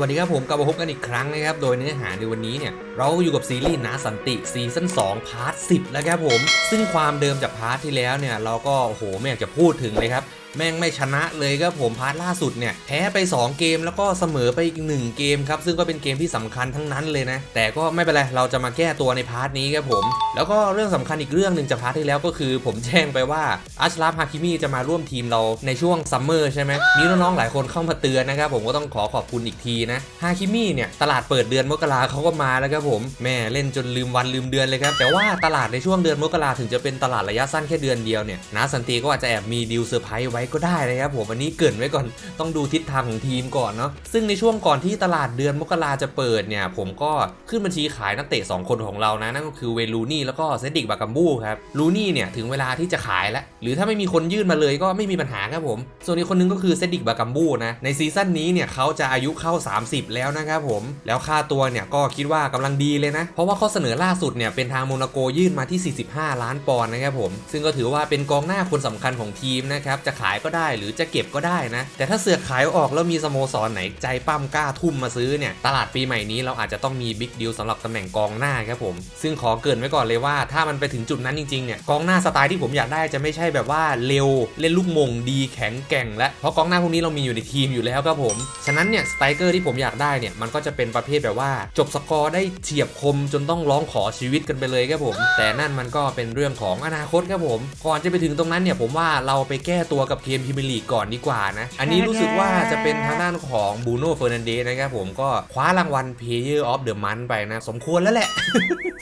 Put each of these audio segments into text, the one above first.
วัสดีครับผมกลับมาพบกันอีกครั้งนะครับ โดยเนื้อหาในวันนี้เนี่ย เราอยู่กับซีรีส์นาสันติซีซั่น2พาร์ท10 แล้วครับผม ซึ่งความเดิมจากพาร์ทที่แล้วเนี่ย เราก็โอ้โหไม่อยากจะพูดถึงเลยครับ แม่งไม่ชนะเลยครับผมพาร์ทล่าสุดเนี่ยแพ้ไป 2 เกมแล้วก็เสมอไปอีก 1 เกมครับซึ่งก็เป็นเกมที่สำคัญทั้งนั้นเลยนะ แต่ก็ไม่เป็นไรเราจะมาแก้ตัวในพาร์ทนี้ครับผม แล้วก็เรื่องสำคัญอีกเรื่องหนึ่งจากพาร์ทที่แล้วก็คือ ผมแจ้งไปว่าอัชราฟฮาคิมิจะมาร่วมทีมเราในช่วงซัมเมอร์ใช่ไหมมีน้องๆหลายคนเข้ามาเตือนนะครับผมก็ต้องขอขอบคุณอีกทีนะฮาคิมิเนี่ยตลาดเปิดเดือนมกราเขาก็มาแล้วครับผมแม่เล่นจนลืมวันลืมเดือนเลยครับแต่ว่าตลาดในช่วงเดือนมกราถึงจะเป็นตลาดระยะสั้นแค่เดือนเดียวเนี่ยนาสันติก็อาจจะแอบมีดีลเซอร์ไพรส์ไว้ก็ได้นะครับผมอันนี้เกินไว้ก่อนต้องดูทิศทางของทีมก่อนเนาะซึ่งในช่วงก่อนที่ตลาดเดือนมกราจะเปิดเนี่ย ผมก็ขึ้นบัญชีขายนักเตะ 2 คนของเรานะ นั่นก็คือเวลูนี่แล้วก็เซดิกบากัมบูครับลูนี่เนี่ยถึงเวลาที่จะขายแล้ว หรือถ้าไม่มีคนยื่นมาเลยก็ไม่มีปัญหาครับผม ส่วนอีกคนนึงก็คือเซดิกบากัมบูนะในซีซั่นนี้เนี่ยเขาจะอายุเข้า 30 แล้วนะครับผม แล้วค่าตัวเนี่ยก็คิดว่ากำลังดีเลยนะ เพราะว่าข้อเสนอล่าสุดเนี่ยเป็นทางโมนาโกยื่นมาที่ 45 ล้านปอนด์นะครับผมซึ่งก็ถือว่าเป็นกองหน้าคนสำคัญของทีมนะครับจะขายายก็ได้ หรือจะเก็บก็ได้นะ แต่ถ้าเสือกขายออกแล้วมีสโมสรไหนใจปั้มกล้าทุ่มมาซื้อเนี่ย ตลาดปีใหม่นี้เราอาจจะต้องมีบิ๊กดีลสำหรับตำแหน่งกองหน้าครับผม ซึ่งขอเกินไว้ก่อนเลยว่าถ้ามันไปถึงจุดนั้นจริงๆเนี่ยกองหน้าสไตล์ที่ผมอยากได้จะไม่ใช่แบบว่าเร็วเล่นลูกมงดีแข็งแกร่งและเพราะกองหน้าพวกนี้เรามีอยู่ในทีมอยู่แล้วครับผมฉะนั้นเนี่ยสไตรเกอร์ที่ผมอยากได้เนี่ยมันก็จะเป็นประเภทแบบว่า จบสกอร์ได้เฉียบคมจนต้องร้องขอชีวิตกันไปเลยครับผม แต่นั่นมันก็เป็นเรื่องของอนาคตครับผม ก่อนจะไปถึงตรงนั้นเนี่ยผมว่าเราไปแก้ตัวกับเกมพรีเมียร์ลีกก่อนดีกว่านะ อันนี้รู้สึกว่าจะเป็นทางด้านของบูโน่เฟอร์นันเดสนะครับผมก็คว้ารางวัล Player of the Month ไปนะ สมควรแล้วแหละ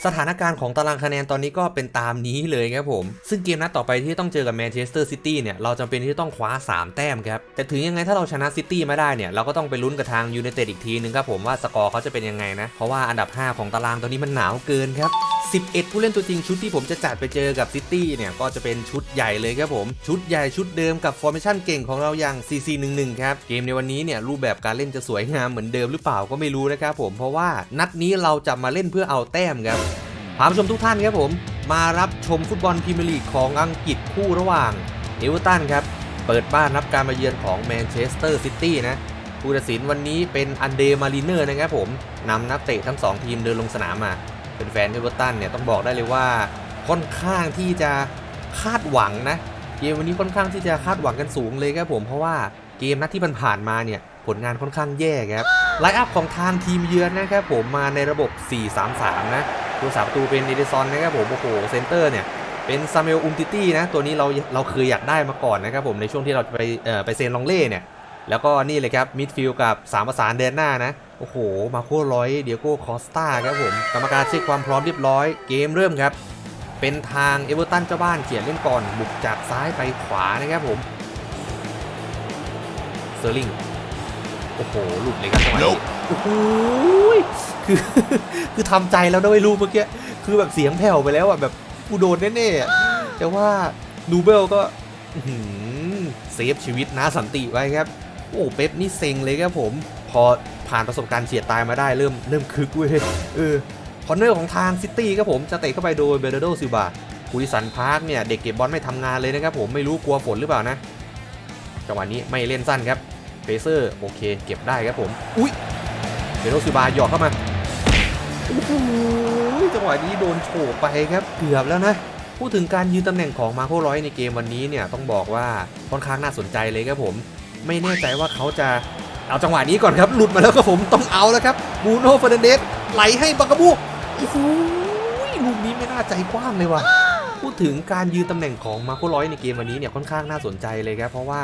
สถานการณ์ของตารางคะแนนตอนนี้ก็เป็นตามนี้เลยครับผม ซึ่งเกมนัดต่อไปที่ต้องเจอกับแมนเชสเตอร์ซิตี้เนี่ย เราจำเป็นที่ต้องคว้า 3 แต้มครับ แต่ถึงยังไงถ้าเราชนะซิตี้มาได้เนี่ย เราก็ต้องไปลุ้นกับทางยูไนเต็ดอีกทีนึงครับผมว่าสกอร์เขาจะเป็นยังไงนะ เพราะว่าอันดับ 5 ของตารางตอนนี้มันหนาวเกินครับ11 ผู้เล่นตัวจริงชุดที่ผมจะจัดไปเจอกับซิตี้เนี่ยก็จะเป็นชุดใหญ่เลยครับผมชุดใหญ่ชุดเดิมกัับฟอร์เมชั่นเก่งของเราอย่าง CC11 ครับ เกมในวันนี้เนี่ยรูปแบบการเล่นจะสวยงามเหมือนเดิมหรือเปล่าก็ไม่รู้นะครับผมเพราะว่านัดนี้เราจะมาเล่นเพื่อเอาแต้มครับพาผู้ชมทุกท่านครับผมมารับชมฟุตบอลพรีเมียร์ลีกของอังกฤษคู่ระหว่างเอเวอร์ตันครับเปิดบ้านรับการมาเยือนของแมนเชสเตอร์ซิตี้นะผู้ตัดสินวันนี้เป็นอันเดมาริเนอร์นะครับผมนำนักเตะทั้ง 2 ทีมเดินลงสนามมาเป็นแฟนเอเวอร์ตันเนี่ยต้องบอกได้เลยว่าค่อนข้างที่จะคาดหวังนะ เกมวันนี้ค่อนข้างที่จะคาดหวังกันสูงเลยครับผมเพราะว่าเกมนัดที่ผ่านมาเนี่ยผลงานค่อนข้างแย่ครับไลน์อัพของทางทีมเยือนนะครับผมมาในระบบ 4-3-3 นะตัวสามประตูเป็นเอเดซอนนะครับผมโอ้โหเซนเตอร์เนี่ยเป็นซามูเอลอุมติตี้นะตัวนี้เราเราเคยอยากได้มาก่อนนะครับผมในช่วงที่เราไปเอ่อไปเซนลองเล่เนี่ยแล้วก็นี่เลยครับมิดฟิลด์กับ3ประสานเดนหน้านะ โอ้โห มาโคร้อยเดียโก้คอสตาครับผม กรรมการเช็คความพร้อมเรียบร้อย เกมเริ่มครับ เป็นทางเอเวอร์ตันเจ้าบ้านเขียนเล่นก่อน บุกจากซ้ายไปขวานะครับผมเซอร์ลิงโอ้โห หลุดเลยครับจังหวะนี้โอ้โหคือคือทำใจแล้วด้วยลูกเมื่อกี้ คือแบบเสียงแผ่วไปแล้วอะแบบกูโดนแน่ๆอะแต่ว่านูเบลก็อื้อหือเซฟชีวิตนะสันติไว้ครับ โอ้เป๊ปนี่เซ็งเลยครับผม พอผ่านประสบการณ์เฉียดตายมาได้เริ่มเริ่มคึกเว้ยเออ คอนเนอร์ของทางซิตี้ครับผมจะเตะเข้าไปโดยเบรโดซิบาคุยสันพาร์คเนี่ยเด็กเก็บบอลไม่ทำงานเลยนะครับผมไม่รู้กลัวฝนหรือเปล่านะจังหวะนี้ไม่เล่นสั้นครับเฟเซอร์โอเคเก็บได้ครับผม อุ้ยเบรโดซิบาหยอกเข้ามาโอ้โหจังหวะนี้โดนโฉบไปครับเกือบแล้วนะพูดถึงการยืนตำแหน่งของมาโคร้อยในเกมวันนี้เนี่ยต้องบอกว่าค่อนข้างน่าสนใจเลยครับผม ไม่แน่ใจว่าเขาจะเอาจังหวะนี้ก่อนครับหลุดมาแล้วครับผมต้องเอาแล้วครับบูโน่เฟอร์นันเดสไหลให้บักกาบู โอ้โหลูกนี้ไม่น่าใจกว้างเลยว่ะ พูดถึงการยืนตำแหน่งของมาโคร้อยในเกมวันนี้เนี่ยค่อนข้างน่าสนใจเลยครับ เพราะว่า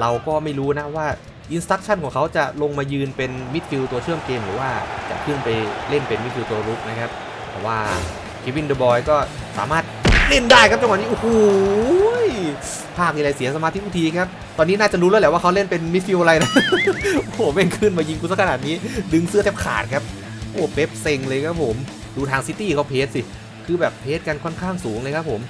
เราก็ไม่รู้นะว่าอินสตั c ชั่นของเขาจะลงมายืนเป็นมิดฟิลด์ตัวเชื่อมเกมหรือว่าจะขึ้นไปเล่นเป็นมิดฟิลด์ตัวรุกนะครับ แต่ว่าเควินเดอะบอยก็สามารถเล่นได้ครับจังหวะนี้ โอ้โหภาคอะไรเสียสมาธิทุกทีครับ ตอนนี้น่าจะรู้แล้วแหละว่าเขาเล่นเป็นมิดฟิลด์อะไรนะ โอ้โหแม่งขึ้นมายิงกูซะขนาดนี้ ดึงเสื้อแทบขาดครับ โอ้เป๊ปเซ็งเลยครับผม ดูทางซิตี้เขาเพสสิ คือแบบเพสกันค่อนข้างสูงเลยครับผม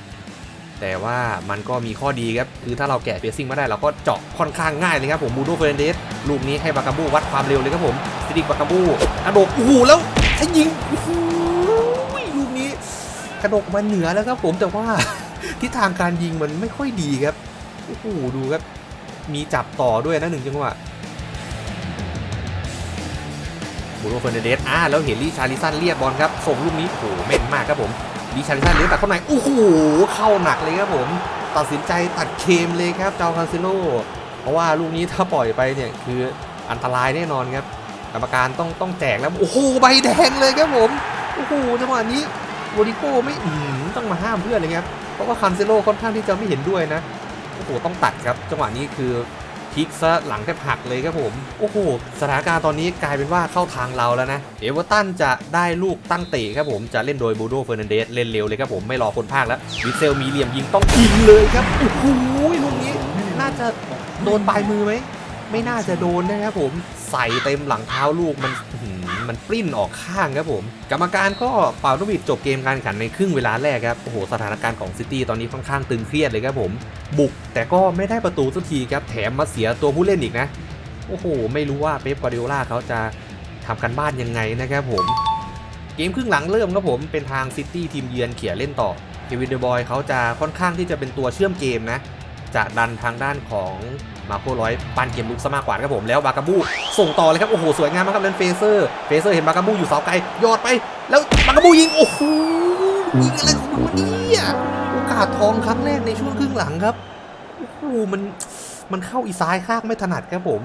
แต่ว่ามันก็มีข้อดีครับ คือถ้าเราแกะเพซซิ่งมาได้เราก็เจาะค่อนข้างง่ายเลยครับผมบูโดเฟรนเดสลูกนี้ให้บากาบูวัดความเร็วเลยครับผมซิดิกบากาบูกระโดดโอ้โหแล้วถ้ายิงโอ้โหลูกนี้กระโดดมาเหนือแล้วครับผมแต่ว่าทิศทางการยิงมันไม่ค่อยดีครับโอ้โหดูครับมีจับต่อด้วยนะหนึ่งจังหวะ บูโรเฟอร์นันเดสอ่าแล้วเห็นลิชาริสันเรียกบอลครับ ส่งลูกนี้โอ้โหแม่นมากครับผมลิชาริสันเลี้ยงตัดเข้าในโอ้โหเข้าหนักเลยครับผม ตัดสินใจตัดเคมเลยครับเจ้าคาซิโลเพราะว่าลูกนี้ถ้าปล่อยไปเนี่ยคืออันตรายแน่นอนครับกรรมการต้องต้องแจกแล้วโอ้โหใบแดงเลยครับผมโอ้โหจังหวะนี้โรดิโก้ไม่อืมต้องมาห้ามเพื่อนเลยครับเพราะว่าคันเซโลค่อนข้างที่จะไม่เห็นด้วยนะโอ้โหต้องตัดครับจังหวะนี้คือ พลิกซะหลังแทบหักเลยครับผม โอ้โหสถานการณ์ตอนนี้กลายเป็นว่าเข้าทางเราแล้วนะ เอเวอร์ตันจะได้ลูกตั้งเตะครับผมจะเล่นโดยบูโดเฟอร์นันเดสเล่นเร็วเลยครับผมไม่รอคนภาคแล้ววิเซลมีเหลี่ยมยิงต้องยิงเลยครับโอ้โหลูกนี้น่าจะโดนปลายมือไหมไม่น่าจะโดนนะครับผมใส่เต็มหลังเท้าลูกมันหื มันปริ้นออกข้างครับผม กรรมการก็เป่านกหวีดจบเกมการแข่งขันในครึ่งเวลาแรกครับ โอ้โห สถานการณ์ของซิตี้ตอนนี้ค่อนข้างตึงเครียดเลยครับผม บุกแต่ก็ไม่ได้ประตูสักทีครับ แถมมาเสียตัวผู้เล่นอีกนะ โอ้โห ไม่รู้ว่าเป๊ปกวาร์ดิโอลาเขาจะทำกันบ้านยังไงนะครับผม เกมครึ่งหลังเริ่มครับผม เป็นทางซิตี้ทีมเยือนเขี่ยเล่นต่อ เควินเดบอยเขาจะค่อนข้างที่จะเป็นตัวเชื่อมเกมนะ จะดันทางด้านของ มาโคร้อยปันเกมลุกซะมากกว่าครับผมแล้วบากาบูส่งต่อเลยครับโอ้โหสวยงามมากครับเลนเฟเซอร์เฟเซอร์เห็นบากาบูอยู่เสาไกลยอดไป แล้วบากาบูยิงโอ้โหยิงอะไรของมันวะเนี่ยโอกาสทองครั้งแรกในช่วงครึ่งหลังครับโอ้โหมันมันเข้าอีซ้ายข้างไม่ถนัดครับผม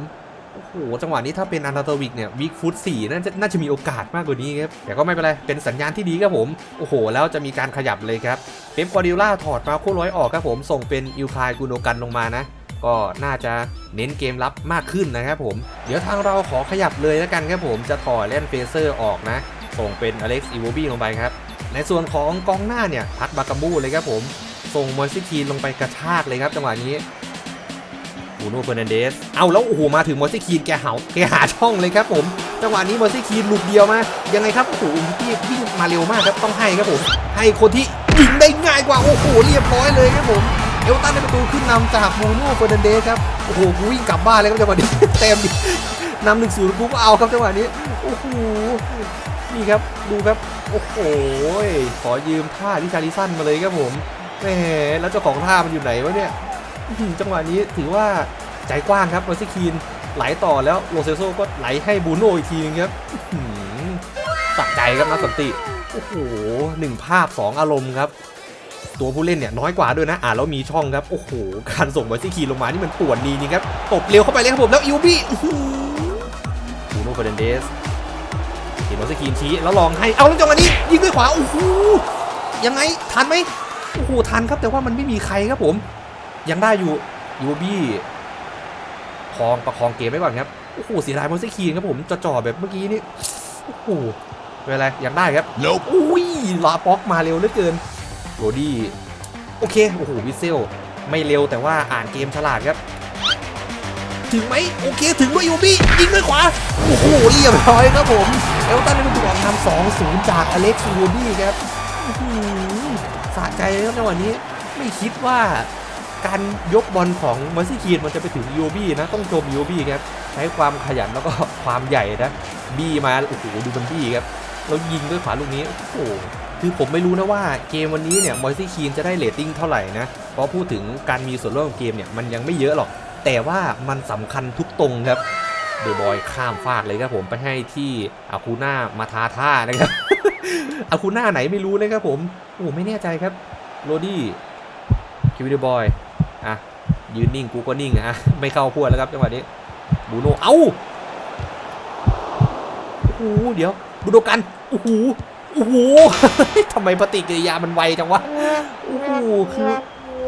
โอ้โหจังหวะนี้ถ้าเป็นอันดาตวิกเนี่ยวิกฟุตสี่น่าจะน่าจะมีโอกาสมากกว่านี้ครับแต่ก็ไม่เป็นไร เป็นสัญญาณที่ดีครับผม โอ้โห แล้วจะมีการขยับเลยครับเป๊ปกวาร์ดิโอล่าถอดมาโคร้อยออกครับผมส่งเป็นอิลคายกูโนกันลงมานะ ก็น่าจะเน้นเกมรับมากขึ้นนะครับผม เดี๋ยวทางเราขอขยับเลยแล้วกันครับผมจะถอดเล่นเฟเซอร์ออกนะ ส่งเป็นอเล็กซ์อีโวบี้ลงไปครับ ในส่วนของกองหน้าเนี่ยพัดบากาบูเลยครับผม ส่งมอนซิคีนลงไปกระชากเลยครับจังหวะนี้บูโน่เฟอร์นันเดส เอาแล้วโอ้โหมาถึงมอนซิคีนแกเหาแกหาช่องเลยครับผม จังหวะนี้มอนซิคีนหลุดเดียวมา ยังไงครับโอ้โหพี่วิ่งมาเร็วมากครับต้องให้ครับผม ให้คนที่ยิงได้ง่ายกว่าโอ้โหเรียบร้อยเลยครับผม เอลตันได้ประตูขึ้นนำจากบูโน่เฟอร์นันเดสครับโอ้โหกูวิ่งกลับบ้านเลยครับจังหวะนี้เต็มดินำหนึ่งศูนย์กูก็เอาครับจังหวะนี้โอ้โหนี่ครับดูครับโอ้โหขอยืมท่าที่ชาริสันมาเลยครับผมแหมแล้วเจ้าของท่ามันอยู่ไหนวะเนี่ยจังหวะนี้ถือว่าใจกว้างครับโรซิคีนไหลต่อแล้วโรเซโซก็ไหลให้บูโน่อีกทีนึงครับอื้อหือสะใจครับนักสันติโอ้โหหนึ่งภาพสองอารมณ์ครับ ตัวผู้เล่นเนี่ยน้อยกว่าด้วยนะอ่าแล้วมีช่องครับโอ้โหการส่งบอลซี่คีนลงมานี่มันปวดดีจริงครับตบเร็วเข้าไปเลยครับผมแล้วอิวบี้บูโน่เฟอร์นันเดสเห็นบอลซี่คีนชี้แล้วลองให้เอาแล้วจังหวะนี้ยิงด้วยขวาโอ้โหยังไงทันไหมโอ้โหทันครับแต่ว่ามันไม่มีใครครับผม ยังได้อยู่ยูบี้คองประคองเกมไว้ก่อนครับโอ้โหเสียดายบอลซี่คีนครับผมจะจ่อแบบเมื่อกี้นี่โอ้โหเป็นไรยังได้ครับ Nope. อุ้ยลาป็อกมาเร็วเหลือเกิน โรดี้โอเค โอ้โหวิเซล ไม่เร็วแต่ว่าอ่านเกมฉลาดครับ ถึงไหมโอเค ถึงด้วยยูบี้ยิงด้วยขวา โอ้โหเรียบร้อยครับผม เอลตันได้ประตูออกนำสองศูนย์จากอเล็กซ์ยูบี้ครับสะใจครับในวันนี้ไม่คิดว่าการยกบอลของมอสซี่คีนมันจะไปถึงยูบี้นะ ต้องชมยูบี้ครับใช้ความขยันแล้วก็ความใหญ่นะ บี้มาโอ้โหดูมันบี้ครับ แล้วยิงด้วยขวาลูกนี้โอ้โหคือผมไม่รู้นะว่าเกมวันนี้เนี่ยมอยซี่คีนจะได้เรตติ้งเท่าไหร่นะ เพราะพูดถึงการมีส่วนร่วมของเกมเนี่ยมันยังไม่เยอะหรอก แต่ว่ามันสำคัญทุกตรงครับเดอบอยข้ามฟากเลยครับผมไปให้ที่อาคูน่ามาทาท่านะครับอาคูน่าไหนไม่รู้นะครับผมโอ้โหไม่แน่ใจครับโรดี้คิวเดอบอยอะยืนนิ่งกูก็นิ่งอะไม่เข้าพวดแล้วครับจังหวะนี้บูโนเอ้าโอ้โหเดี๋ยวบูโนกัน โอ้โหโอ้โหทำไมปฏิกิริยามันไวจังวะโอ้โหคือ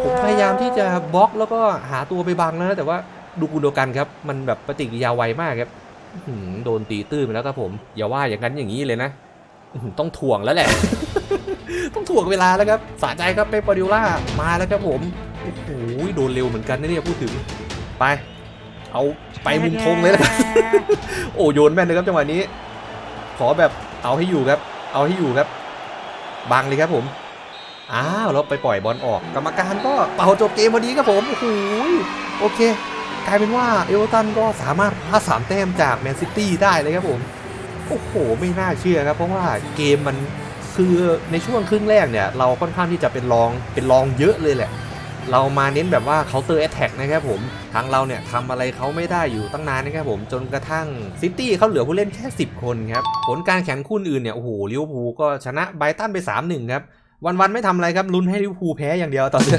ผมพยายามที่จะบล็อกแล้วก็หาตัวไปบังนะแต่ว่าดูกูโดกันครับ มันแบบปฏิกิริยาไวมากครับอื้อหือโดนตีตื้นไปแล้วครับผม อย่าว่าอย่างนั้นอย่างนี้เลยนะอื้อหือต้องถ่วงแล้วแหละ ต้องถ่วงเวลาแล้วครับสะใจครับเปปปาดิโอล่ามาแล้วครับผมโอ้โหโดนเร็วเหมือนกันนะเนี่ยพูดถึงไป เอาไปมุมธงเลยแล้วกันโอ้โยนแม่นเลยครับจังหวะนี้ ขอแบบ เอาให้อยู่ครับ เอาให้อยู่ครับ บังเลยครับผม อ้าวแล้วไปปล่อยบอลออก กรรมการก็เป่าจบเกมพอดีครับผม โอ้โห โอเค กลายเป็นว่าเอเวอร์ตันก็สามารถคว้าสามแต้มจากแมนซิตี้ได้เลยครับผม โอ้โห ไม่น่าเชื่อครับ เพราะว่าเกมมันคือในช่วงครึ่งแรกเนี่ย เราค่อนข้างที่จะเป็นรองเป็นรองเยอะเลยแหละ เรามาเน้นแบบว่า counter attack นะครับผมทางเราเนี่ยทำอะไรเขาไม่ได้อยู่ตั้งนานนะครับผมจนกระทั่งซิตี้เขาเหลือผู้เล่นแค่ 10 คนครับผลการแข่งคู่อื่นเนี่ยโอ้โหลิเวอร์พูลก็ชนะไบตันไป 3-1 ครับวันๆไม่ทำอะไรครับลุ้นให้ลิเวอร์พูลแพ้อย่างเดียวตอนนี้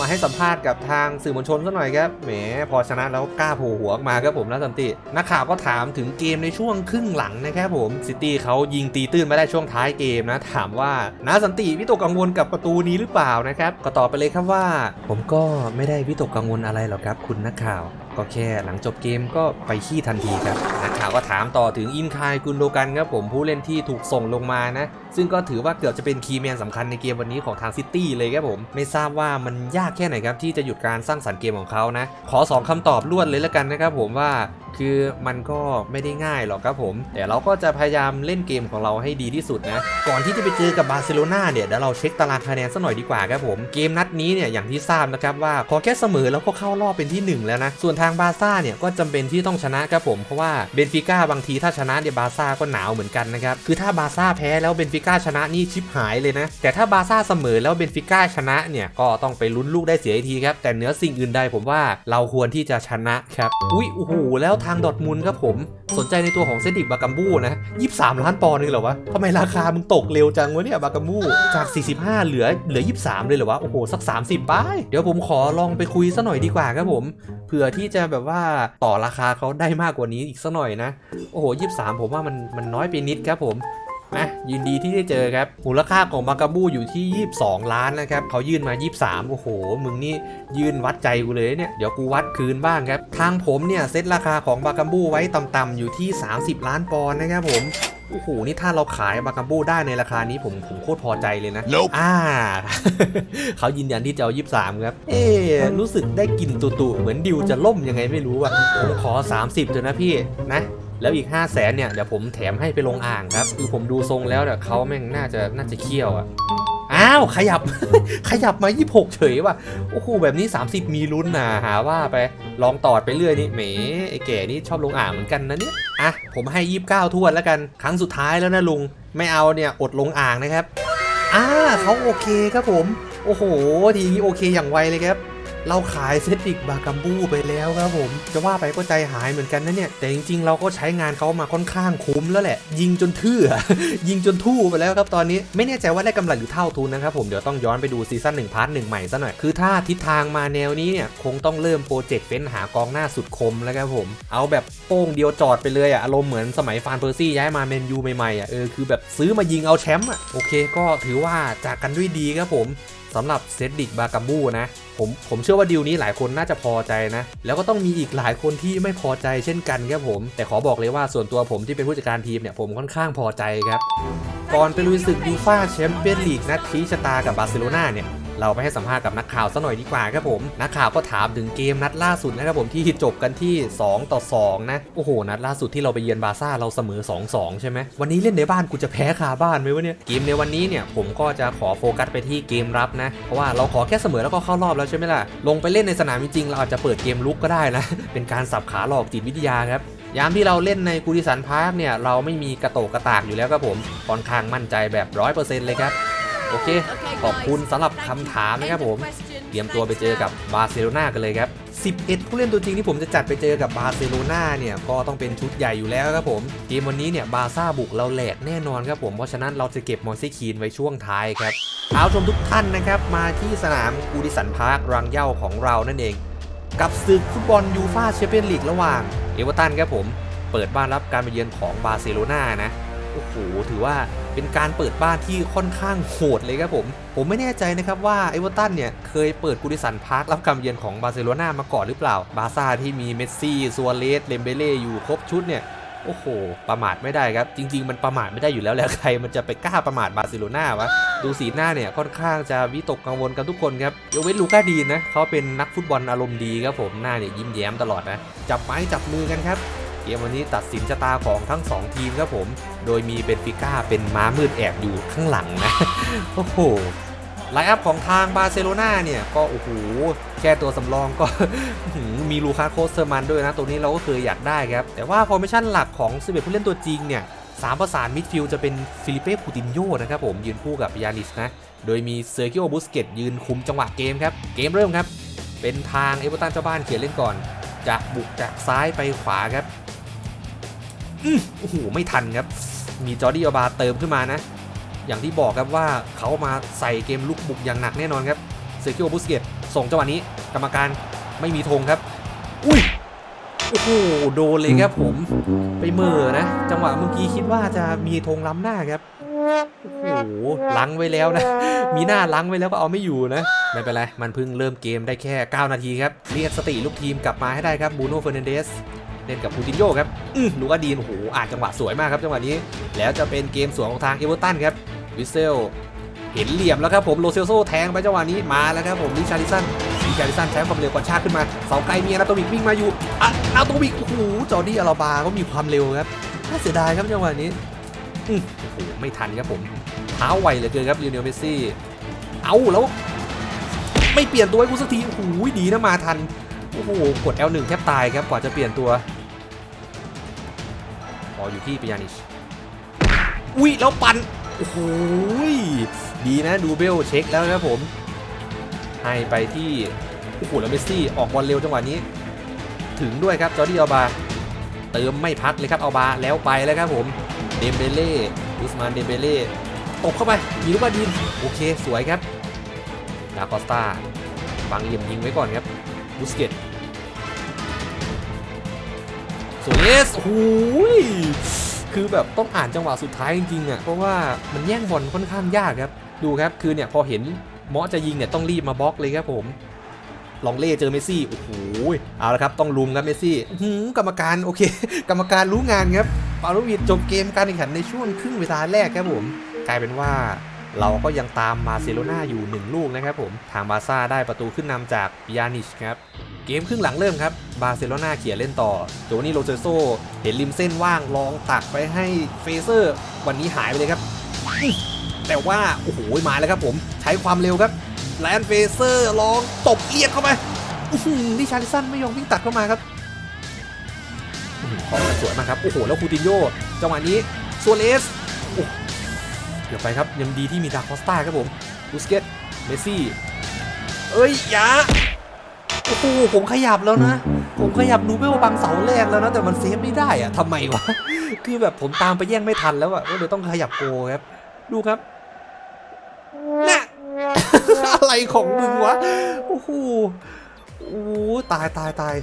มาให้สัมภาษณ์กับทางสื่อมวลชนสักหน่อยครับ แหม พอชนะแล้วกล้าโผล่หัวออกมาครับผมนะสันติ นักข่าวก็ถามถึงเกมในช่วงครึ่งหลังนะครับผม ซิตี้เขายิงตีตื้นมาได้ช่วงท้ายเกมนะ ถามว่านาสันติวิตกกังวลกับประตูนี้หรือเปล่านะครับ ก็ตอบไปเลยครับว่า ผมก็ไม่ได้วิตกกังวลอะไรหรอกครับ คุณนักข่าว ก็แค่หลังจบเกมก็ไปขี้ทันทีครับนักข่าวก็ถามต่อถึงอินคายกุนโดกันครับผมผู้เล่นที่ถูกส่งลงมานะ ซึ่งก็ถือว่าเกือบจะเป็นคีย์แมนสำคัญในเกมวันนี้ของทางซิตี้เลยครับผมไม่ทราบว่ามันยากแค่ไหนครับที่จะหยุดการสร้างสรรค์เกมของเขานะ ขอ 2คำตอบรวดเลยแล้วกันนะครับผมว่าคือมันก็ไม่ได้ง่ายหรอกครับผม แต่เราก็จะพยายามเล่นเกมของเราให้ดีที่สุดนะ ก่อนที่จะไปเจอกับบาร์เซโลนาเนี่ยเดี๋ยวเราเช็คตารางคะแนนสักหน่อยดีกว่าครับผม เกมนัดนี้เนี่ยอย่างที่ทราบนะครับว่าขอแค่เสมอแล้วก็เข้ารอบเป็นที่หนึ่งแล้วนะ ส่วนทางบาร์ซ่าเนี่ยก็จำเป็นที่ต้องชนะครับผมเพราะว่าเบนฟิก้าบางทีถ้าชนะเนี่ยบาร์ซ่าก็หนาวเหมือนกันนะครับคือถ้าบาร์ซ่าแพ้แล้วเบนฟิก้าชนะนี่ชิบหายเลยนะแต่ถ้าบาร์ซ่าเสมอแล้วเบนฟิก้าชนะเนี่ยก็ต้องไปลุ้นลูกได้เสียทีครับแต่เหนือสิ่งอื่นใดผมว่าเราควรที่จะชนะครับอุ้ยโอ้โหแล้วทางดอทมุนครับผม สนใจในตัวของเซนดิกบากัมบูนะยี่สามล้านปอนด์เลยเหรอวะทำไมราคามึงตกเร็วจังวะเนี่ยบากัมบูจาก 45 เหลือเหลือ 23 เลยเหรอวะ โอ้โห สัก 30 ไป เดี๋ยวผมขอลองไปคุยซะหน่อยดีกว่าครับผมเผื่อที่จะแบบว่าต่อราคาเขาได้มากกว่านี้อีกสักหน่อยนะ โอ้โห 23 ผมว่ามันมันน้อยไปนิดครับผม นะยินดีที่ได้เจอครับมูลค่าของบากาบูอยู่ที่ 22 ล้านนะครับเขายื่นมา 23 โอ้โห มึงนี่ยื่นวัดใจกูเลยเนี่ย เดี๋ยวกูวัดคืนบ้างครับ ทางผมเนี่ยเซตราคาของบากาบูไว้ต่ำๆอยู่ที่ 30 ล้านปอนด์นะครับผมโอ้โห นี่ถ้าเราขายบากัมบูได้ในราคานี้ผมผมโคตรพอใจเลยนะ Nope อ่า เขายืนยันที่จะเอายี่สามครับ เอ๊ะรู้สึกได้กลิ่นตุ่ๆเหมือนดิวจะล่มยังไงไม่รู้ว่ะผมขอ 30เถอะนะพี่นะ แล้วอีก 5 0 0แสนเนี่ยเดี๋ยวผมแถมให้ไปลงอ่างครับ คือผมดูทรงแล้วเนี่ยเขาแม่งน่าจะน่าจะเคี่ยวอะอ้าวขยับ ขยับมา 26 เฉยว่ะโอ้โหแบบนี้ 30 มีลุ้นนะหาว่าไปลองตอดไปเรื่อยนี่แหมไอ้แก่นี่ชอบลงอ่างเหมือนกันนะเนี่ยอะผมให้ 29ทวนแล้วกัน ครั้งสุดท้ายแล้วนะลุงไม่เอาเนี่ยอดลงอ่างนะครับอ่าเขาโอเคครับผม โอ้โห ทีนี้โอเคอย่างไวเลยครับ เราขายเซติกบากัมบูไปแล้วครับผม จะว่าไปก็ใจหายเหมือนกันนะเนี่ย แต่จริงๆ เราก็ใช้งานเขามาค่อนข้างคุ้มแล้วแหละ ยิงจนทื่อ ยิงจนทู่ไปแล้วครับตอนนี้ ไม่แน่ใจว่าได้กำไรหรือเท่าทุนนะครับผม เดี๋ยวต้องย้อนไปดูซีซั่นหนึ่งพาร์ทหนึ่งใหม่ซะหน่อย คือถ้าทิศทางมาแนวนี้เนี่ย คงต้องเริ่มโปรเจกต์เฟ้นหากองหน้าสุดคมแล้วครับผม เอาแบบโป้งเดียวจอดไปเลยอะอารมณ์เหมือนสมัยฟานเปอร์ซี่ย้ายมาแมนยูใหม่ๆอะเออคือแบบซื้อมายิงเอาแชมป์อะโอเค ก็ถือว่าจากกันด้วยดีครับผม สำหรับเซดดิกบากัมบูนะผมผมเชื่อว่าดีลนี้หลายคนน่าจะพอใจนะ แล้วก็ต้องมีอีกหลายคนที่ไม่พอใจเช่นกันครับผม แต่ขอบอกเลยว่าส่วนตัวผมที่เป็นผู้จัดการทีมเนี่ยผมค่อนข้างพอใจครับ ก่อนไปลุยศึกยูฟ่าแชมเปี้ยนลีกนัดชี้ชะตากับบาร์เซโลนาเนี่ย เราไปให้สัมภาษณ์กับนักข่าวซะหน่อยดีกว่าครับผม นักข่าวก็ถามถึงเกมนัดล่าสุดนะครับผมที่จบกันที่ 2 ต่อ 2 นะ โอ้โห นัดล่าสุดที่เราไปเยือนบาซ่าเราเสมอ 2-2 ใช่ไหมวันนี้เล่นในบ้านกูจะแพ้คาบ้านไหมวะเนี่ย เกมในวันนี้เนี่ยผมก็จะขอโฟกัสไปที่เกมรับนะ เพราะว่าเราขอแค่เสมอแล้วก็เข้ารอบแล้วใช่ไหมล่ะ ลงไปเล่นในสนามจริงเราอาจจะเปิดเกมลุกก็ได้นะ เป็นการสับขาหลอกจิตวิทยาครับยามที่เราเล่นในกูดิสันพาร์คเนี่ยเราไม่มีกระโตกกระตากอยู่แล้วครับผมค่อนข้างมั่นใจแบบร้อยเปอร์เซ็นต์เลยครับ โอเค ขอบคุณสำหรับคำถามนะครับผม เตรียมตัวไปเจอกับบาร์เซโลนากันเลยครับ 11 ผู้เล่นตัวจริงที่ผมจะจัดไปเจอกับบาร์เซโลนาเนี่ย ก็ต้องเป็นชุดใหญ่อยู่แล้วครับผมเกมวันนี้เนี่ยบาร์ซ่าบุกเราแหลกแน่นอนครับผม เพราะฉะนั้นเราจะเก็บมอนซี่คีนไว้ช่วงท้ายครับเอาชมทุกท่านนะครับมาที่สนามกูดิสันพาร์ครังเหย้าของเรานั่นเอง กับศึกฟุตบอลยูฟ่าแชมเปี้ยนลีกระหว่างเอเวอร์ตันครับผม เปิดบ้านรับการมาเยือนของบาร์เซโลนานะ โอ้โหถือว่าเป็นการเปิดบ้านที่ค่อนข้างโหดเลยครับผม ผมไม่แน่ใจนะครับว่าเอเวอร์ตันเนี่ยเคยเปิดกูดิสันพาร์ครับการมาเยือนของบาร์เซโลนามาก่อนหรือเปล่า บาซ่าที่มีเมสซี่ซัวเรสเลมเบเล่อยู่ครบชุดเนี่ยโอ้โห ประมาทไม่ได้ครับ จริง ๆ มันประมาทไม่ได้อยู่แล้วแหละใคร มันจะไปกล้าประมาทบาร์เซโลนาวะ ดูสีหน้าเนี่ยค่อนข้างจะวิตกกังวลกันทุกคนครับยกเว้นลูก้าดีนนะเขาเป็นนักฟุตบอลอารมณ์ดีครับผมหน้าเนี่ยยิ้มแย้มตลอดนะ จับไม้จับมือกันครับ เกมวันนี้ตัดสินชะตาของทั้ง 2 ทีมครับผม โดยมีเบนฟิก้าเป็นม้ามืดแอบอยู่ข้างหลังนะ โอ้โห ไลน์อัพของทางบาร์เซโลนาเนี่ย ก็โอ้โห แค่ตัวสำรองก็ มีลูคาโคสเซอร์มันด้วยนะ ตัวนี้เราก็เคยอยากได้ครับ แต่ว่าฟอร์เมชั่นหลักของ11ผู้เล่นตัวจริงเนี่ยสามประสานมิดฟิลด์จะเป็นฟิลิเป้คูตินโยนะครับผม ยืนคู่กับยานิสนะ โดยมีเซอร์กิโอบุสเกตยืนคุมจังหวะเกมครับ เกมเริ่มครับ เป็นทางเอเวอร์ตันเจ้าบ้านเขียนเล่นก่อน จะบุกจากซ้ายไปขวาครับ โอ้โหไม่ทันครับ มีจอร์ดี้อบาเติมขึ้นมานะ อย่างที่บอกครับว่าเขามาใส่เกมลุกบุกอย่างหนักแน่นอนครับเซอร์กิโอบุสเกตส่งจังหวะนี้กรรมการไม่มีธงครับ อุ้ยโอ้โหโดนเลยครับผมไปเหม่อนะ จังหวะเมื่อกี้คิดว่าจะมีธงล้ำหน้าครับโอ้โหล้างไว้แล้วนะ มีหน้าล้างไว้แล้วก็เอาไม่อยู่นะ ไม่เป็นไร มันเพิ่งเริ่มเกมได้แค่ 9 นาทีครับ เรียกสติลูกทีมกลับมาให้ได้ครับบูโน่เฟอร์นันเดส เล่นกับคูตินโยครับอือลูกาดีนโอ้โหอ่านจังหวะสวยมากครับจังหวะนี้ แล้วจะเป็นเกมสวนของทางเอเวอร์ตันครับวิเซลเห็นเหลี่ยมแล้วครับผมโรเซลโซแทงไปจังหวะนี้มาแล้วครับผมลิชาริสันลิชาริสันใช้ความเร็วกระชากขึ้นมาเสาไกลมีอานาโตมิกวิ่งมาอยู่อะอานาโตมิกโอ้โหจอร์ดี้อาราบาก็มีความเร็วครับน่าเสียดายครับจังหวะนี้อือโอ้โหไม่ทันครับผมเท้าไวเหลือเกินครับลิโอเนลเมสซี่เอาแล้ว ไม่เปลี่ยนตัวให้กูสักทีโอ้โหดีนะมาทันโอ้โหกด L1 แทบตายครับกว่าจะเปลี่ยนตัว พออยู่ที่ปิยานิชอุ้ยแล้วปันโอ้โหดีนะดูเบลเช็คแล้วนะผม ให้ไปที่โอ้โหแล้วเมสซี่ออกบอลเร็วจังหวะนี้ ถึงด้วยครับจอร์ดี้อัลบาเติมไม่พักเลยครับอัลบาแล้วไปแล้วครับผมเดมเบเล่อุสมานเดมเบเล่ตบเข้าไปมีลูกบาดินโอเคสวยครับดาคอสตาบังเหลี่ยมยิงไว้ก่อนครับบุสเกต โซเลสโอ้ยคือแบบต้องอ่านจังหวะสุดท้ายจริงๆอะเพราะว่ามันแย่งบอลค่อนข้างยากครับ ดูครับคือเนี่ยพอเห็นเมาะจะยิงเนี่ยต้องรีบมาบล็อกเลยครับผมลองเล่เจอเมสซี่ โอ้โห เอาละครับ ต้องลุมครับเมสซี่หือกรรมการ โอเค กรรมการรู้งานครับ ปาโลวิดจบเกมการแข่งขันในช่วงครึ่งเวลาแรกครับผม กลายเป็นว่าเราก็ยังตามมาเซโลนาอยู่ 1 ลูกนะครับผม ทางบาซ่าได้ประตูขึ้นนำจากยานิชครับ เกมครึ่งหลังเริ่มครับ บาร์เซโลนาเขี่ยเล่นต่อโจนี่โรเจโซเห็นริมเส้นว่างลองตักไปให้เฟเซอร์ วันนี้หายไปเลยครับ แต่ว่า โอ้โห มาแล้วครับผมใช้ความเร็วครับแลนเฟเซอร์ลองตบเอียดเข้าไปดิชาริสันไม่ยอมวิ่งตัดเข้ามาครับอื้อหือของมันสวยมากครับ โอ้โห แล้วคูตินโยจังหวะนี้ซัวเลสโอ้เกือบไปครับ ยังดีที่มีดาคอสตาครับผมบูสเกตเมซี่ เอ้ย อย่า โอ้โหผมขยับแล้วนะ ผมขยับนูเบลบังเสาแรกแล้วนะ แต่มันเซฟไม่ได้อะทำไมวะ คือแบบผมตามไปแย่งไม่ทันแล้วอะก็เลยต้องขยับโกครับ ดูครับน่ะอะไรของมึงวะ โอ้โหโอ้ตายตายตาย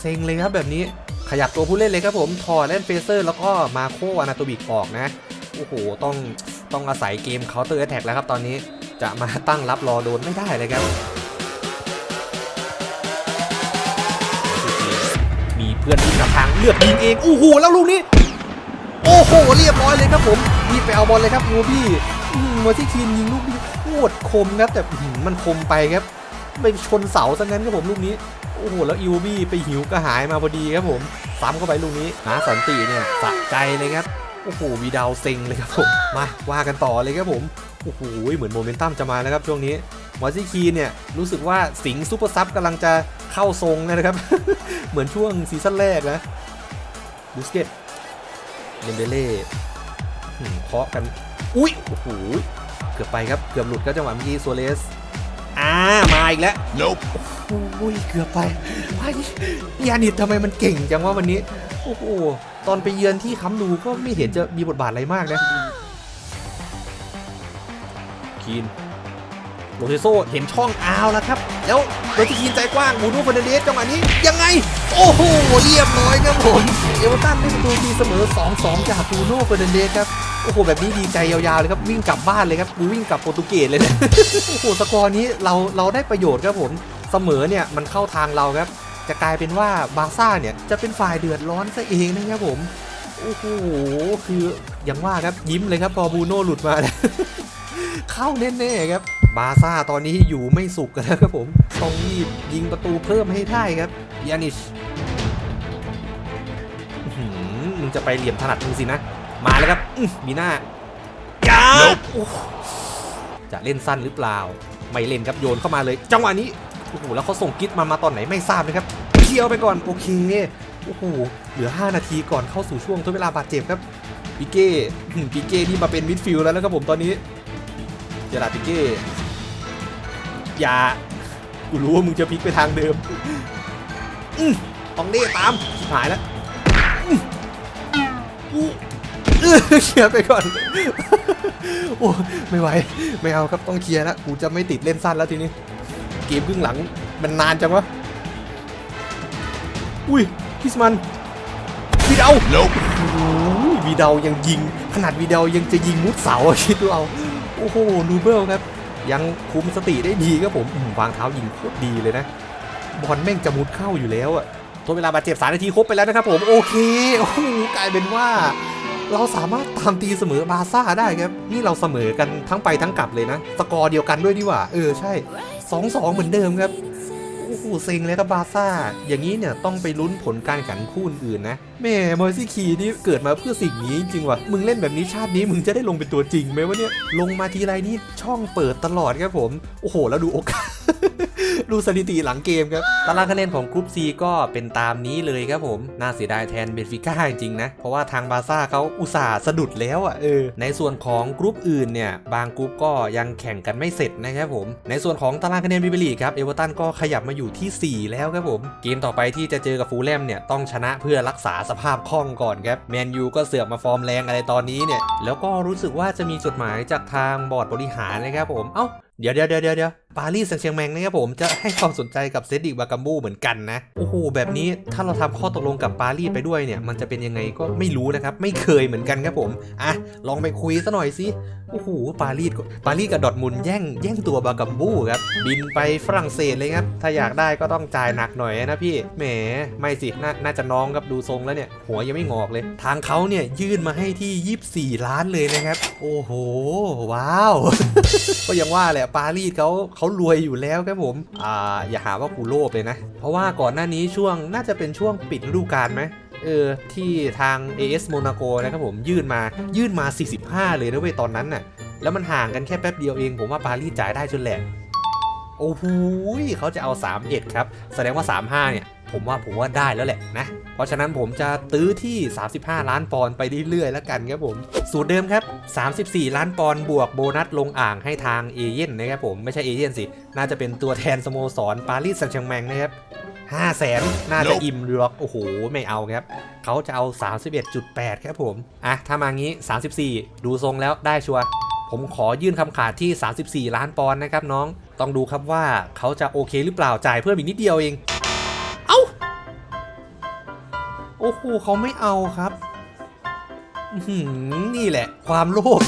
เซ็งเลยครับแบบนี้ขยับตัวผู้เล่นเลยครับผม ถอดเล่นเฟเซอร์ แล้วก็มาโคอนาโตบิกออกนะ โอ้โห ต้องต้องอาศัยเกมเคาน์เตอร์แอตแทกแล้วครับตอนนี้ จะมาตั้งรับรอโดนไม่ได้เลยครับ เพื่อนที่กระทางเลือกยิงเองโอ้โหแล้วลูกนี้ โอ้โห เรียบร้อยเลยครับผมรีบไปเอาบอลเลยครับโมบี้มอที่คีนยิงลูกนี้โคตรคมครับแต่มันคมไปครับไปชนเสาซะงั้นครับผมลูกนี้โอ้โหแล้วอิวบี้ไปหิวกระหายมาพอดีครับผมซ้ำเข้าไปลูกนี้หาสันติเนี่ยสะใจเลยครับโอ้โหวีดาวเซ็งเลยครับผมมาว่ากันต่อเลยครับผม โอ้โหเหมือนโมเมนตัมจะมาแล้วครับช่วงนี้มอซี่คีนเนี่ยรู้สึกว่าสิงห์ซูเปอร์ซับกำลังจะเข้าทรงนะครับ เหมือนช่วงซีซั่นแรกนะบูสเกตเดมเบเล่หืมเคาะกัน อุ้ยโอ้โหเกือบไปครับเกือบหลุดครับจังหวะเมื่อกี้โซเลสอ่ามาอีกแล้ว Nope. โอ้ยเกือบไปไอ้ยานิดทำไมมันเก่งจังว่าวันนี้ โอ้โหตอนไปเยือนที่ค้ำดูก็ไม่เห็นจะมีบทบาทอะไรมากนะ คีนโรเทโซเห็นช่องอ้าวแล้วครับ แล้วโรติคีนใจกว้างบูนูฟอร์นันเดสจังหวะนี้ยังไง โอ้โหเรียบร้อยครับผมเอเวอร์ตันได้ประตูทีเสมอ 2-2 จากบูนูฟอร์นันเดสครับโอ้โหแบบนี้ดีใจยาวๆเลยครับวิ่งกลับบ้านเลยครับกูวิ่งกลับโปรตุเกสเลยนะโอ้โหสกอร์นี้เราเราได้ประโยชน์ครับผมเสมอเนี่ยมันเข้าทางเราครับ จะกลายเป็นว่าบาร์ซ่าเนี่ยจะเป็นฝ่ายเดือดร้อนซะเองนะครับผมโอ้โหคืออย่างว่าครับยิ้มเลยครับพอบูโน่หลุดมา เข้าแน่ๆครับ บาร์ซ่าตอนนี้อยู่ไม่สุขกันแล้วครับผมต้องรีบยิงประตูเพิ่มให้ได้ครับยานิชอื้อหือมึงจะไปเหลี่ยมถนัดมึงสินะ มาแล้วครับอื้อมีหน้ายาโอ้จะเล่นสั้นหรือเปล่า ไม่เล่นครับโยนเข้ามาเลย จังหวะนี้โอ้โหแล้วเขาส่งกิฟมามาตอนไหนไม่ทราบนะครับเคลียร์ไปก่อนโอเคโอ้โหเหลือ 5 นาทีก่อนเข้าสู่ช่วงทดเวลาบาดเจ็บครับปิเก้อืมปิเก้ที่มาเป็นมิดฟิลด์แล้วนะครับผมตอนนี้ เจอราร์ดปิเก้อย่า กูรู้ว่ามึงจะพลิกไปทางเดิมอืมตองเด้ตามชิบหายแล้วอืมอู้เออเคลียร์ไปก่อน โอ้ไม่ไหว ไม่เอาครับต้องเคลียร์แล้วกูจะไม่ติดเล่นสั้นแล้วทีนี้ เกมครึ่งหลังมันนานจังวะ อุ้ยคิสมันวีเดาโอ้โหวีเดายังยิง ขนาดวีเดายังจะยิงมุดเสาอะคิดดูเอา โอ้โหนูเบิลครับ ยังคุมสติได้ดีครับผมวางเท้ายิงโคตรดีเลยนะ บอลแม่งจะมุดเข้าอยู่แล้วอะตัวเวลาบาดเจ็บสามนาทีครบไปแล้วนะครับผมโอเคโอ้โหกลายเป็นว่าเราสามารถตามตีเสมอบาซ่าได้ครับ นี่เราเสมอกันทั้งไปทั้งกลับเลยนะ สกอร์เดียวกันด้วยนี่ว่า เออใช่2-2เหมือนเดิมครับ โอ้โหเซ็งเลยครับบาซ่า อย่างนี้เนี่ยต้องไปลุ้นผลการแข่งขันคู่อื่นๆนะ แม่มอยซี่คีนี่เกิดมาเพื่อสิ่งนี้จริงว่ะ มึงเล่นแบบนี้ชาตินี้มึงจะได้ลงเป็นตัวจริงไหมวะเนี่ย ลงมาทีไรนี่ช่องเปิดตลอดครับผม โอ้โห แล้วดูโอกาสดูสถิติหลังเกมครับ ตารางคะแนนของกรุ๊ป C ก็เป็นตามนี้เลยครับผม น่าเสียดายแทนเบนฟิก้าจริงนะ เพราะว่าทางบาซ่าเขาอุตส่าห์สะดุดแล้วอะเออ ในส่วนของกรุ๊ปอื่นเนี่ย บางกรุ๊ปก็ยังแข่งกันไม่เสร็จนะครับผม ในส่วนของตารางคะแนนพรีเมียร์ลีครับ เอเวอร์ตันก็ขยับมาอยู่ที่ 4 แล้วครับผม เกมต่อไปที่จะเจอกับฟูลแลมเนี่ยต้องชนะเพื่อรักษาสภาพคล่องก่อนครับแมนยูก็เสือกมาฟอร์มแรงอะไรตอนนี้เนี่ยแล้วก็รู้สึกว่าจะมีจดหมายจากทางบอร์ดบริหารนะครับผมเอ้า เดี๋ยวเดี๋ยวเดี๋ยวเดี๋ยวปารีสแซงต์แชร์แมงนะครับผมจะให้ความสนใจกับเซดิกบากัมบูเหมือนกันนะโอ้โหแบบนี้ถ้าเราทำข้อตกลงกับปารีสไปด้วยเนี่ย มันจะเป็นยังไงก็ไม่รู้นะครับ ไม่เคยเหมือนกันครับผมอะลองไปคุยซะหน่อยสิโอ้โหปารีสปารีสกับดอทมุนแย่งแย่งตัวบากัมบูครับบินไปฝรั่งเศสเลยครับถ้าอยากได้ก็ต้องจ่ายหนักหน่อยนะพี่แหมไม่สินน่าจะน้องครับดูทรงแล้วเนี่ย หัวยังไม่งอกเลย ทางเขาเนี่ยยื่นมาให้ที่ 24 ล้านเลยนะครับ โอ้โห ว้าว ก็ยังว่าแหละปารีสเขาเขารวยอยู่แล้วครับผมอ่าอย่าหาว่ากูโลภเลยนะ เพราะว่าก่อนหน้านี้ช่วงน่าจะเป็นช่วงปิดฤดูกาลไหมเออที่ทาง AS Monaco นะครับผมยื่นมายื่นมา 45 เลยนะเว้ยตอนนั้นน่ะแล้วมันห่างกันแค่แป๊บเดียวเอง ผมว่าปารีสจ่ายได้จนแหละ โอ้โหเขาจะเอา 31 ครับ แสดงว่า 35 เนี่ย ผมว่าผมว่าได้แล้วแหละนะ เพราะฉะนั้นผมจะตื้อที่ 35 ล้านปอนด์ไปเรื่อยๆแล้วกันครับผม สูตรเดิมครับ 34 ล้านปอนด์บวกโบนัสลงอ่างให้ทางเอเย่นนะครับผมไม่ใช่เอเย่นสิ น่าจะเป็นตัวแทนสโมสรปารีสแซงต์แชร์แมงนะครับ5แสนน่าจะอิ่มหรือโอ้โห ไม่เอาครับ เขาจะเอา 31.8 ครับผม อะ ถ้ามางี้ 34 ดูทรงแล้วได้ชัวร์ผมขอยื่นคำขาดที่ 34 ล้านปอนด์นะครับน้อง ต้องดูครับว่าเขาจะโอเคหรือเปล่าจ่ายเพิ่มอีกนิดเดียวเอง อ้โหเขาไม่เอาครับหือนี่แหละ ความโลภ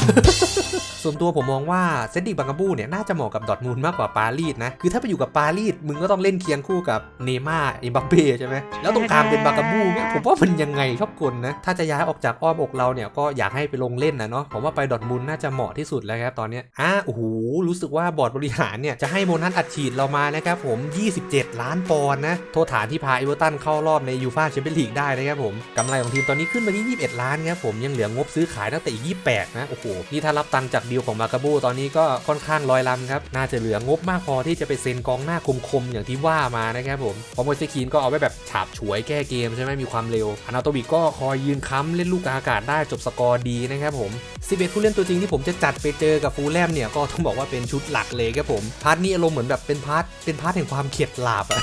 ส่วนตัวผมมองว่าเซนดิกบังกาบูเนี่ยน่าจะเหมาะกับดอร์ทมูลมากกว่าปารีสนะ คือถ้าไปอยู่กับปารีสมึงก็ต้องเล่นเคียงคู่กับเนย์ม่าร์เอ็มบัปเป้ใช่ไหมแล้วตรงกลางเป็นบังกาบูเนี่ยผมว่ามันยังไงชอบกลนะ ถ้าจะย้ายออกจากอ้อมอกเราเนี่ยก็อยากให้ไปลงเล่นนะเนาะผมว่าไปดอร์ทมูลน่าจะเหมาะที่สุดแล้วครับตอนเนี้ยอะโอ้โหรู้สึกว่าบอร์ดบริหารเนี่ยจะให้โบนัสอัดฉีดเรามานะครับผม 27 ล้านปอนด์นะโทษฐานที่พาเอเวอร์ตันเข้ารอบในยูฟ่าแชมเปี้ยนลีกได้นะครับผมกำไรของทีมตอนนี้ขึ้นมาที่ 21 ล้านครับผมยังเหลืองบซื้อขายตั้งแต่อีก 28 นะโอ้โหนี่ถ้ารับตังจากดีลของมากาบูตอนนี้ก็ค่อนข้างลอยลำครับน่าจะเหลืองบมากพอที่จะไปเซ็นกองหน้าคมๆอย่างที่ว่ามานะครับผมพอโมเซคีนก็เอาไว้แบบฉาบฉวยแก้เกมใช่ไหมมีความเร็วอนาโตบิก็คอยยืนค้ำเล่นลูกอากาศได้จบสกอร์ดีนะครับผม11ผู้เล่นตัวจริงที่ผมจะจัดไปเจอกับฟูลแลมเนี่ยก็ต้องบอกว่าเป็นชุดหลักเลยครับผมพาร์ทนี้อารมณ์เหมือนแบบเป็นพาร์ทเป็นพาร์ทแห่งความเข็ดหลาบอะ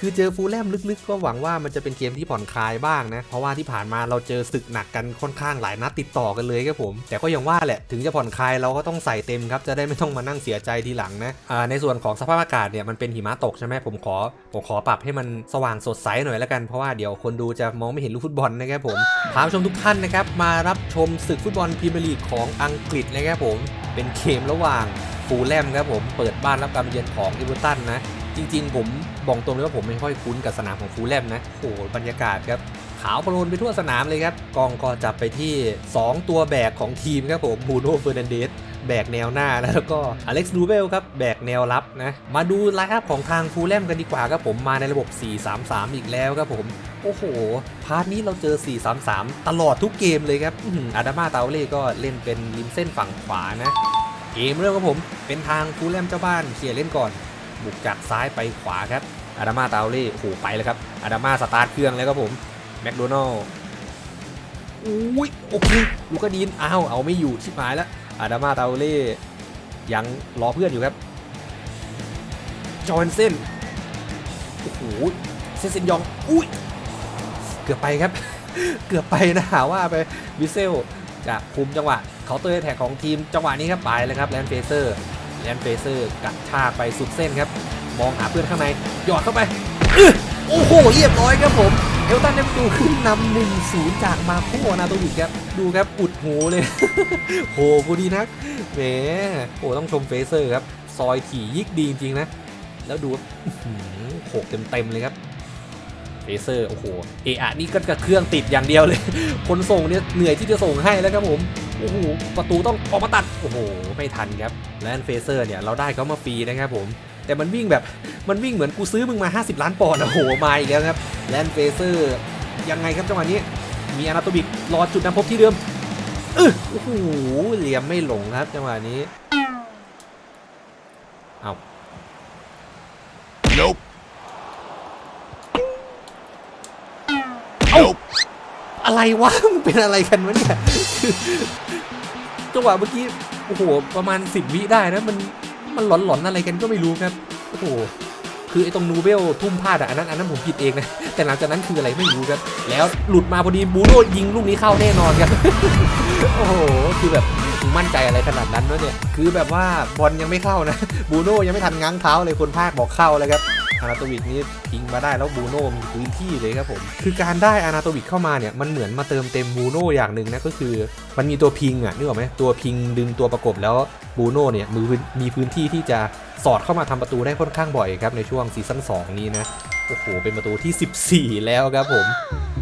คือเจอฟูลแลมลึกๆ ก็หวังว่ามันจะเป็นเกมที่ผ่อนคลายบ้างนะ เพราะว่าที่ผ่านมาเราเจอศึกหนักกันค่อนข้างหลายนัดติดต่อกันเลยครับผม แต่ก็ยังว่าแหละถึงจะผ่อนคลายเราก็ต้องใส่เต็มครับ จะได้ไม่ต้องมานั่งเสียใจทีหลังนะในส่วนของสภาพอากาศเนี่ยมันเป็นหิมะตกใช่ไหมผมขอผมขอปรับให้มันสว่างสดใสหน่อยแล้วกันเพราะว่าเดี๋ยวคนดูจะมองไม่เห็นลูกฟุตบอลนะครับผมพามชมทุกท่านนะครับมารับชมศึกฟุตบอลพรีเมียร์ลีกของอังกฤษนะครับผมเป็นเกมระหว่างฟูลแลมครับผมเปิดบ้านรับการเยือนของเอเวอร์ตันนะ จริงๆ ผมบอกตรงเลยว่าผมไม่ค่อยคุ้นกับสนามของฟูแลมนะโอ้โหบรรยากาศครับขาวโปรนไปทั่วสนามเลยครับ กองก็จับไปที่ 2 ตัวแบกของทีมครับผมบูโน่เฟอร์นันเดสแบกแนวหน้าแล้วก็อเล็กซ์ดูเบลครับ แบกแนวรับนะ มาดูไลน์อัพของทางฟูแลมกันดีกว่าครับผมมาในระบบ 4-3-3 อีกแล้วครับผม โอ้โห พาร์ทนี้เราเจอ 4-3-3 ตลอดทุกเกมเลยครับอาดามาเตาเล่ก็เล่นเป็นริมเส้นฝั่งขวานะ เกมเริ่มครับผมเป็นทางฟูแลมเจ้าบ้านเคลียร์เล่นก่อน บุกจากซ้ายไปขวาครับอาดามาตาเล่โอ้โหไปแล้วครับอาดามาสตาร์ทเครื่องแล้วครับผมแมคโดนัลล์อุ้ยโอเคลูกกระดินอ้าวเอาไม่อยู่ชิบหายแล้วอาดามาตาเล่ยังรอเพื่อนอยู่ครับจอห์นเซนโอ้โหเซนเซนยองอุ้ยเกือบไปครับ เกือบไปนะหาว่าไปวิเซลจะคุมจังหวะเคาเตอร์แท็กของทีมจังหวะนี้ครับไปเลยครับแลนเฟเซอร์ แลนเฟเซอร์กัดชากไปสุดเส้นครับ มองหาเพื่อนข้างใน หยอดเข้าไปโอ้โห เรียบร้อยครับผม เอลตันได้ประตูขึ้นนำหนึ่งศูนย์จากมาโคนาโตวิกครับ ดูครับ อุดหูเลย โหกูดีนักแหมโอ้ต้องชมเฟเซอร์ครับ ซอยถี่ยิกดีจริงๆนะ แล้วดูอื้อหือโขกเต็มๆเลยครับ เฟเซอร์โอ้โหเอะอะนี่ก็กระเครื่องติดอย่างเดียวเลย คนส่งเนี่ยเหนื่อยที่จะส่งให้แล้วครับผมโอ้โหประตูต้องออกมาตัดโอ้โหไม่ทันครับแลนเฟเซอร์เนี่ยเราได้เขามาฟรีนะครับผมแต่มันวิ่งแบบมันวิ่งเหมือนกูซื้อมึงมา 50 ล้านปอนด์อะโอ้โหมาอีกแล้วครับแลนเฟเซอร์ยังไงครับจังหวะนี้มีอนาโตบิกรอจุดนำพบที่เดิมเออโอ้โหเหลี่ยมไม่หลงครับจังหวะนี้เอา Nope. เอ้าอะไรวะมันเป็นอะไรกันวะเนี่ยจังหวะเมื่อกี้โอ้โหประมาณ10วิได้นะมันมันหลอนๆอะไรกันก็ไม่รู้ครับโอ้โหคือไอ้ตรงนูเบลทุ่มพลาดอะอันนั้นอันนั้นผมผิดเองนะแต่หลังจากนั้นคืออะไรไม่รู้ครับ แล้วหลุดมาพอดีบูโน่ยิงลูกนี้เข้าแน่นอนครับโอ้โหคือแบบมั่นใจอะไรขนาดนั้นวะเนี่ยคือแบบว่าบอลยังไม่เข้านะบูโน่ยังไม่ทันง้างเท้าเลยคนภาคบอกเข้าแล้วครับ อานาโตวิกนี่ทิ้งมาได้แล้วบูโน่มีพื้นที่เลยครับผม คือการได้อานาโตวิกเข้ามาเนี่ยมันเหมือนมาเติมเต็มบูโน่อย่างหนึ่งนะก็คือ มันมีตัวพิงอะนึกออกไหมตัวพิงดึงตัวประกบแล้วบูโน่เนี่ยมือมีพื้นที่ที่จะสอดเข้ามาทำประตูได้ค่อนข้างบ่อยครับในช่วงซีซั่น2 นี้นะโอ้โห เป็นประตูที่ 14 แล้วครับผม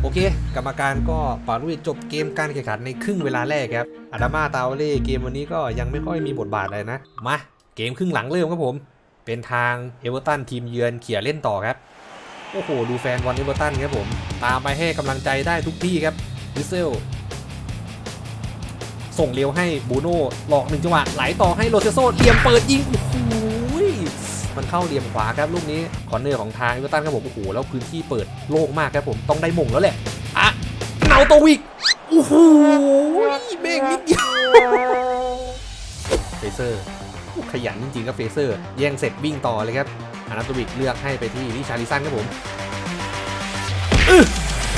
โอเค กรรมการก็ปารุยจบเกมการแข่งขันในครึ่งเวลาแรกครับอาดามาตาวเล่เกมวันนี้ก็ยังไม่ค่อยมีบทบาทอะไรนะ มา เกมครึ่งหลังเริ่มครับผม เป็นทางเอเวอร์ตันทีมเยือนเขี่ยเล่นต่อครับ โอ้โห ดูแฟนบอลเอเวอร์ตันครับผม ตามไปให้กำลังใจได้ทุกที่ครับวิสเซล ส่งเร็วให้บูโน่หลอกหนึ่งจังหวะ ไหลต่อให้โรเซโซเหลี่ยมเปิดยิง โอ้โหมันเข้าเหลี่ยมขวาครับลูกนี้คอนเนอร์ของทางเอเวอร์ตันครับผม โอ้โห แล้วพื้นที่เปิดโล่งมากครับผม ต้องได้มงแล้วแหละอะเนาโตวิก โอ้โหเบงนิดเดียวเฟเซอร์ ขยันจริงๆครับเฟเซอร์แย่งเสร็จวิ่งต่อเลยครับอานาโตวิกเลือกให้ไปที่ลิชาริสันครับผม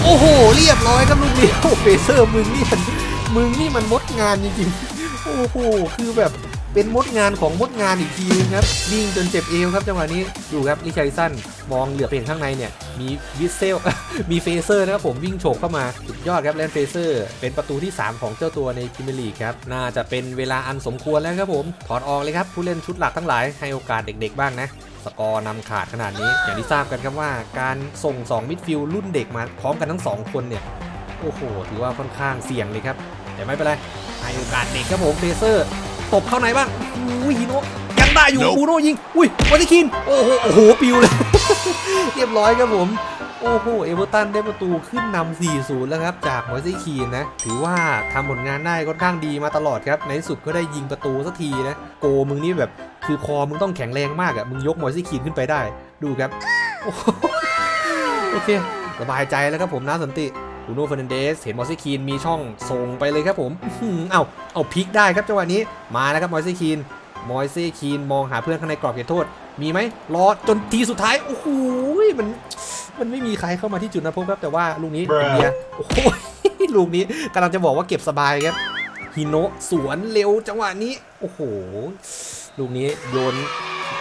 โอ้โห เรียบร้อยครับลูกนี้โอ้เฟเซอร์มึงนี่มันมึงนี่มันมดงานจริงๆ โอ้โห คือแบบ เป็นมดงานของมดงานอีกทีนึงครับวิ่งจนเจ็บเอวครับจังหวะนี้ดูครับลิชาริสันมองเหลือไปเห็นข้างในเนี่ย มีวิสเซลมีเฟเซอร์นะครับผมวิ่งโฉบเข้ามาสุดยอดครับแลนเฟเซอร์ เป็นประตูที่ 3 ของเจ้าตัวในพรีเมียร์ลีกครับ น่าจะเป็นเวลาอันสมควรแล้วครับผม ถอดออกเลยครับ ผู้เล่นชุดหลักทั้งหลายให้โอกาสเด็กๆบ้างนะสกอร์นำขาดขนาดนี้อย่างที่ทราบกันครับว่าการส่ง 2 มิดฟิลด์รุ่นเด็กมาพร้อมกันทั้ง 2 คนเนี่ยโอ้โหถือว่าค่อนข้างเสี่ยงเลยครับแต่ไม่เป็นไรให้โอกาสเด็กครับผมเฟเซอร์ ตบเข้าในบ้างอุ้ยฮิโนะยังได้อยู่ Nope บูโน่ยิง อุ้ยวัติคิน โอ้โห โอ้โห ปิวเลย เรียบร้อยครับผม โอ้โห เอเวอร์ตันได้ประตูขึ้นนำ 4-0 แล้วครับ จากมอยซี่คีนนะ ถือว่าทำผลงานได้ค่อนข้างดีมาตลอดครับ ในที่สุดก็ได้ยิงประตูสักทีนะ โกมึงนี่แบบ คือคอมึงต้องแข็งแรงมากอะมึงยกมอยซี่คีนขึ้นไปได้ ดูครับ โอ้โหโอเค สบายใจแล้วครับผมนะสันติ บูโน่เฟร์นันเดสเห็นมอยซี่คีนมีช่องส่งไปเลยครับผมอื้อหือเอาเอาพลิกได้ครับจังหวะนี้มาแล้วครับมอยซี่คีนมอยซี่คีนมองหาเพื่อนข้างในกรอบเขตโทษ มีไหมรอจนทีสุดท้ายโอ้โหมันมันไม่มีใครเข้ามาที่จุดนัดพบครับแต่ว่าลูกนี้ Bruh อินเดียโอ้โหลูกนี้กำลังจะบอกว่าเก็บสบายครับฮิโนะสวนเร็วจังหวะนี้ โอ้โห ลูกนี้โยน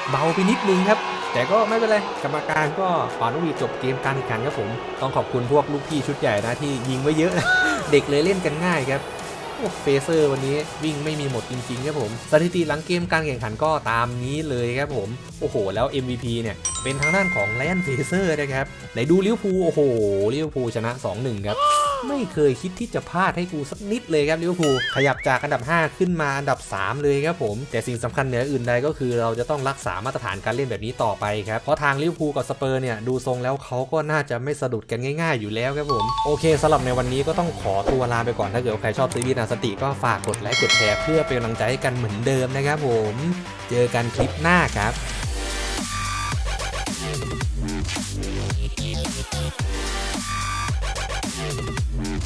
เบาไปนิดนึงครับ แต่ก็ไม่เป็นไรกรรมการก็ปานุวีจบเกมการแข่งขันครับผม ต้องขอบคุณพวกลูกพี่ชุดใหญ่นะที่ยิงไว้เยอะนะเด็กเลยเล่นกันง่ายครับโอ้เฟเซอร์วันนี้วิ่งไม่มีหมดจริงๆครับผม สถิติหลังเกมการแข่งขันก็ตามนี้เลยครับผม โอ้โห แล้ว MVP เนี่ย เป็นทางด้านของแลนเฟเซอร์นะครับไหนดูลิเวอร์พูลโอ้โหลิเวอร์พูลชนะ 2-1 ครับ ไม่เคยคิดที่จะพลาดให้กูสักนิดเลยครับลิเวอร์พูลขยับจากอันดับ 5 ขึ้นมาอันดับ 3 เลยครับผม แต่สิ่งสำคัญเหนืออื่นใดก็คือเราจะต้องรักษามาตรฐานการเล่นแบบนี้ต่อไปครับ เพราะทางลิเวอร์พูลกับสเปอร์เนี่ยดูทรงแล้วเขาก็น่าจะไม่สะดุดกันง่าย ๆ อยู่แล้วครับผมโอเคสำหรับในวันนี้ก็ต้องขอตัวลาไปก่อนถ้าเกิดใครชอบซีรีส์นาสติก็ฝากกดไลค์กดแชร์เพื่อเป็นกำลังใจให้กันเหมือนเดิมนะครับผม เจอกันคลิปหน้าครับ